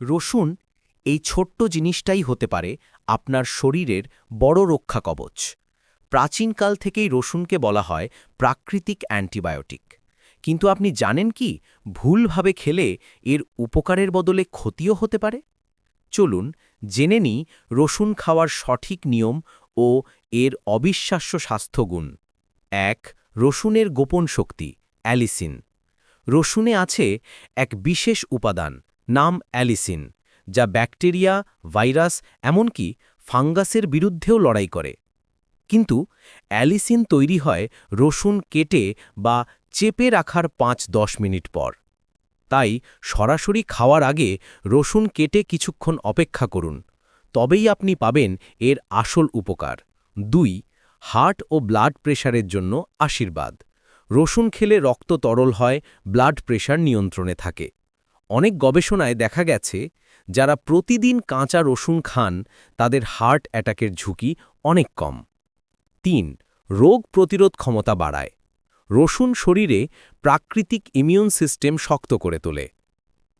রসুন এই ছোট্ট জিনিসটাই হতে পারে আপনার শরীরের বড় রক্ষা কবচ। প্রাচীনকাল থেকেই রসুনকে বলা হয় প্রাকৃতিক অ্যান্টিবায়োটিক। কিন্তু আপনি জানেন কি, ভুলভাবে খেলে এর উপকারের বদলে ক্ষতিও হতে পারে? চলুন জেনে নিই রসুন খাওয়ার সঠিক নিয়ম ও এর অবিশ্বাস্য স্বাস্থ্যগুণ। এক, রসুনের গোপন শক্তি, অ্যালিসিন। রসুনে আছে এক বিশেষ উপাদান নাম অ্যালিসিন, যা ব্যাকটেরিয়া, ভাইরাস, এমনকি ফাঙ্গাসের বিরুদ্ধেও লড়াই করে। কিন্তু অ্যালিসিন তৈরি হয় রসুন কেটে বা চেপে রাখার পাঁচ দশ মিনিট পর। তাই সরাসরি খাওয়ার আগে রসুন কেটে কিছুক্ষণ অপেক্ষা করুন। তবেই আপনি পাবেন এর আসল উপকার। দুই, হার্ট ও ব্লাড প্রেশারের জন্য আশীর্বাদ। রসুন খেলে রক্ত তরল হয়, ব্লাড প্রেশার নিয়ন্ত্রণে থাকে। অনেক গবেষণায় দেখা গেছে, যারা প্রতিদিন কাঁচা রসুন খান, তাদের হার্ট অ্যাটাকের ঝুঁকি অনেক কম। তিন, রোগ প্রতিরোধ ক্ষমতা বাড়ায়। রসুন শরীরে প্রাকৃতিক ইমিউন সিস্টেম শক্ত করে তোলে।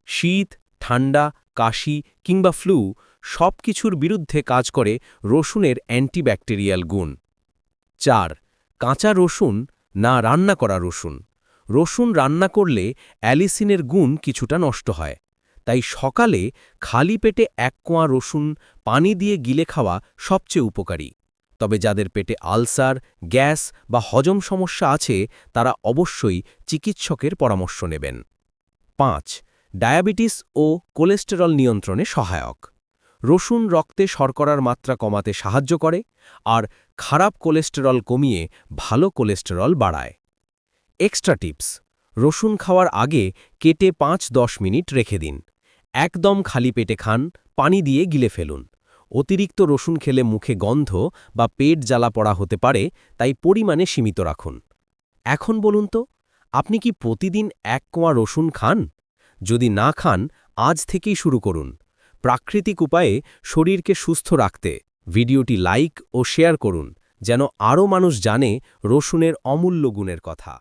শীত, ঠান্ডা, কাশি কিংবা ফ্লু সব কিছুর বিরুদ্ধে কাজ করে রসুনের অ্যান্টিব্যাকটেরিয়াল গুণ। চার, কাঁচা রসুন না রান্না করা রসুন। রসুন রান্না করলে অ্যালিসিনের গুণ কিছুটা নষ্ট হয়। তাই সকালে খালি পেটে এক কোয়া রসুন পানি দিয়ে গিলে খাওয়া সবচেয়ে উপকারী। তবে যাদের পেটে আলসার, গ্যাস বা হজম সমস্যা আছে, তারা অবশ্যই চিকিৎসকের পরামর্শ নেবেন। পাঁচ, ডায়াবেটিস ও কোলেস্টেরল নিয়ন্ত্রণে সহায়ক। রসুন রক্তে শর্করার মাত্রা কমাতে সাহায্য করে, আর খারাপ কোলেস্টেরল কমিয়ে ভালো কোলেস্টেরল বাড়ায়। Extra tips. রসুন খাওয়ার আগে কেটে পাঁচ দশ মিনিট রেখে দিন। একদম খালি পেটে খান, পানি দিয়ে গিলে ফেলুন। অতিরিক্ত রসুন খেলে মুখে গন্ধ বা পেট জ্বালা পড়া হতে পারে, তাই পরিমাণে সীমিত রাখুন। এখন বলুন তো, আপনি কি প্রতিদিন এক কোয়া রসুন খান? যদি না খান, আজ থেকেই শুরু করুন। প্রাকৃতিক উপায়ে শরীরকে সুস্থ রাখতে ভিডিওটি লাইক ও শেয়ার করুন, যেন আরও মানুষ জানে রসুনের অমূল্য গুণের কথা।